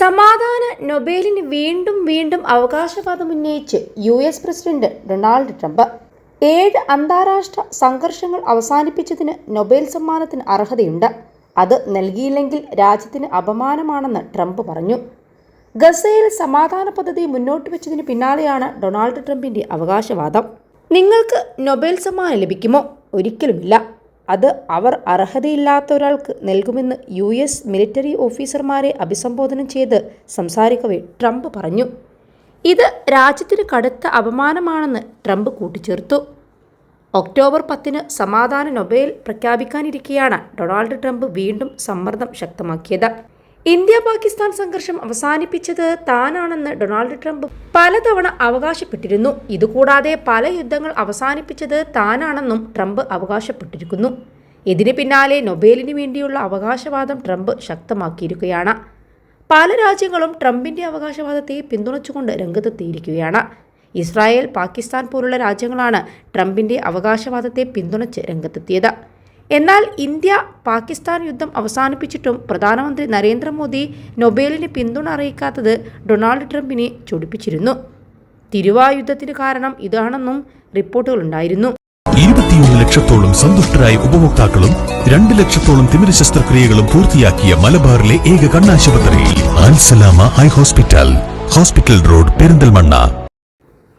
സമാധാന നൊബേലിന് വീണ്ടും വീണ്ടും അവകാശവാദം ഉന്നയിച്ച് U S president Donald Trump. ഏഴ് അന്താരാഷ്ട്ര സംഘർഷങ്ങൾ അവസാനിപ്പിച്ചതിന് നൊബേൽ സമ്മാനത്തിന് അർഹതയുണ്ട്. അത് നൽകിയില്ലെങ്കിൽ രാജ്യത്തിന് അപമാനമാണെന്ന് ട്രംപ് പറഞ്ഞു. ഗസയിൽ സമാധാന പദ്ധതി മുന്നോട്ട് വെച്ചതിന് പിന്നാലെയാണ് ഡൊണാൾഡ് ട്രംപിന്റെ അവകാശവാദം. നിങ്ങൾക്ക് നൊബേൽ സമ്മാനം ലഭിക്കുമോ? ഒരിക്കലുമില്ല. അത് അവർ അർഹതയില്ലാത്ത ഒരാൾക്ക് നൽകുമെന്ന് യു എസ് മിലിറ്ററി ഓഫീസർമാരെ അഭിസംബോധന ചെയ്ത് സംസാരിക്കവേ ട്രംപ് പറഞ്ഞു. ഇത് രാജ്യത്തിന് കടുത്ത അപമാനമാണെന്ന് ട്രംപ് കൂട്ടിച്ചേർത്തു. ഒക്ടോബർ പത്തിന് സമാധാന നൊബേൽ പ്രഖ്യാപിക്കാനിരിക്കെയാണ് ഡൊണാൾഡ് ട്രംപ് വീണ്ടും സമ്മർദ്ദം ശക്തമാക്കിയത്. ഇന്ത്യ പാകിസ്ഥാൻ സംഘർഷം അവസാനിപ്പിച്ചത് താനാണെന്ന് ഡൊണാൾഡ് ട്രംപ് പലതവണ അവകാശപ്പെട്ടിരുന്നു. ഇതുകൂടാതെ പല യുദ്ധങ്ങൾ അവസാനിപ്പിച്ചത് താനാണെന്നും ട്രംപ് അവകാശപ്പെട്ടിരിക്കുന്നു. ഇതിന് പിന്നാലെ നൊബേലിന് വേണ്ടിയുള്ള അവകാശവാദം ട്രംപ് ശക്തമാക്കിയിരിക്കുകയാണ്. പല രാജ്യങ്ങളും ട്രംപിന്റെ അവകാശവാദത്തെ പിന്തുണച്ചുകൊണ്ട് രംഗത്തെത്തിയിരിക്കുകയാണ്. ഇസ്രായേൽ പാകിസ്ഥാൻ പോലുള്ള രാജ്യങ്ങളാണ് ട്രംപിന്റെ അവകാശവാദത്തെ പിന്തുണച്ച് രംഗത്തെത്തിയത്. എന്നാൽ ഇന്ത്യ പാകിസ്ഥാൻ യുദ്ധം അവസാനിപ്പിച്ചിട്ടും പ്രധാനമന്ത്രി നരേന്ദ്രമോദി നൊബേലിന് പിന്തുണ അറിയിക്കാത്തത് ഡൊണാൾഡ് ട്രംപിനെ ചൊടിപ്പിച്ചിരുന്നു. തിരുവായുദ്ധത്തിന് കാരണം ഇതാണെന്നും റിപ്പോർട്ടുകളുണ്ടായിരുന്നു. ഇരുപത്തിയൊന്ന് ലക്ഷത്തോളം സന്തുഷ്ടരായ ഉപഭോക്താക്കളും രണ്ട് ലക്ഷത്തോളം തിമിര ശസ്ത്രക്രിയകളും പൂർത്തിയാക്കിയ മലബാറിലെ ഏക കണ്ണാശുപത്രി eye hospital. Hospital road Perinthalmanna.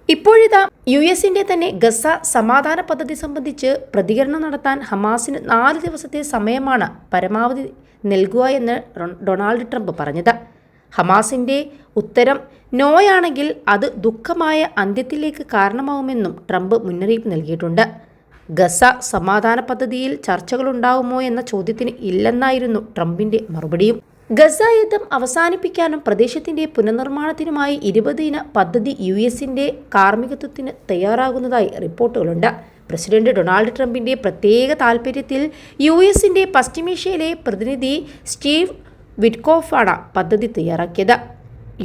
ഇപ്പോഴിതാ യു എസിന്റെ തന്നെ ഗസ സമാധാന പദ്ധതി സംബന്ധിച്ച് പ്രതികരണം നടത്താൻ ഹമാസിന് നാല് ദിവസത്തെ സമയമാണ് പരമാവധി നൽകുക എന്ന് ഡൊണാൾഡ് ട്രംപ് പറഞ്ഞത്. ഹമാസിന്റെ ഉത്തരം നോയാണെങ്കിൽ അത് ദുഃഖമായ അന്ത്യത്തിലേക്ക് കാരണമാവുമെന്നും ട്രംപ് മുന്നറിയിപ്പ് നൽകിയിട്ടുണ്ട്. ഗസ സമാധാന പദ്ധതിയിൽ ചർച്ചകളുണ്ടാവുമോ എന്ന ചോദ്യത്തിന് ഇല്ലെന്നായിരുന്നു ട്രംപിന്റെ മറുപടിയും. ഗസ യുദ്ധം അവസാനിപ്പിക്കാനും പ്രദേശത്തിന്റെ പുനർനിർമ്മാണത്തിനുമായി ഇരുപതിന പദ്ധതി യു എസിന്റെ കാർമ്മികത്വത്തിന് തയ്യാറാകുന്നതായി റിപ്പോർട്ടുകളുണ്ട്. പ്രസിഡന്റ് ഡൊണാൾഡ് ട്രംപിന്റെ പ്രത്യേക താൽപ്പര്യത്തിൽ യു എസിന്റെ പശ്ചിമേഷ്യയിലെ പ്രതിനിധി സ്റ്റീവ് വിറ്റ്കോഫാണ് പദ്ധതി തയ്യാറാക്കിയത്.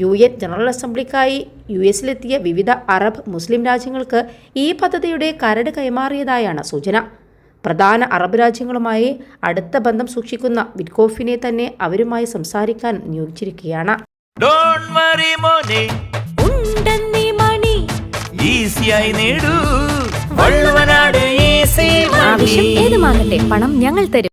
യു എൻ ജനറൽ അസംബ്ലിക്കായി യു എസിലെത്തിയ വിവിധ അറബ് മുസ്ലിം രാജ്യങ്ങൾക്ക് ഈ പദ്ധതിയുടെ കരട് കൈമാറിയതായാണ് സൂചന. പ്രധാന അറബ് രാജ്യങ്ങളുമായി അടുത്ത ബന്ധം സൂക്ഷിക്കുന്ന വിറ്റ്കോഫിനെ തന്നെ അവരുമായി സംസാരിക്കാൻ നിയോഗിച്ചിരിക്കുകയാണ്. ഡോണ്ട് വറി മോനെ. ഉണ്ടെന്നീ മണി. ഈസിയായി നേടൂ. വള്ളുവനാട് ഈസി ആവശ്യം ഏതുമാകട്ടെ പണം ഞങ്ങൾ തരും.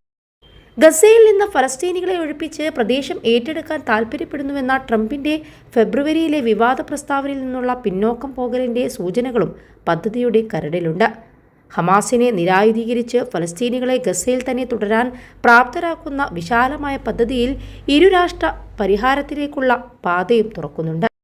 ഗസയിൽ നിന്ന് ഫലസ്തീനികളെ ഒഴിപ്പിച്ച് പ്രദേശം ഏറ്റെടുക്കാൻ താൽപ്പര്യപ്പെടുന്നുവെന്ന ട്രംപിന്റെ ഫെബ്രുവരിയിലെ വിവാദ പ്രസ്താവനയിൽ നിന്നുള്ള പിന്നോക്കം പോകലിന്റെ സൂചനകളും പദ്ധതിയുടെ കരടിലുണ്ട്. ഹമാസിനെ നിരായുധീകരിച്ച് ഫലസ്തീനികളെ ഗസയിൽ തന്നെ തുടരാൻ പ്രാപ്തരാക്കുന്ന വിശാലമായ പദ്ധതിയിൽ ഇരുരാഷ്ട്ര പരിഹാരത്തിലേക്കുള്ള പാതയും തുറക്കുന്നുണ്ട്.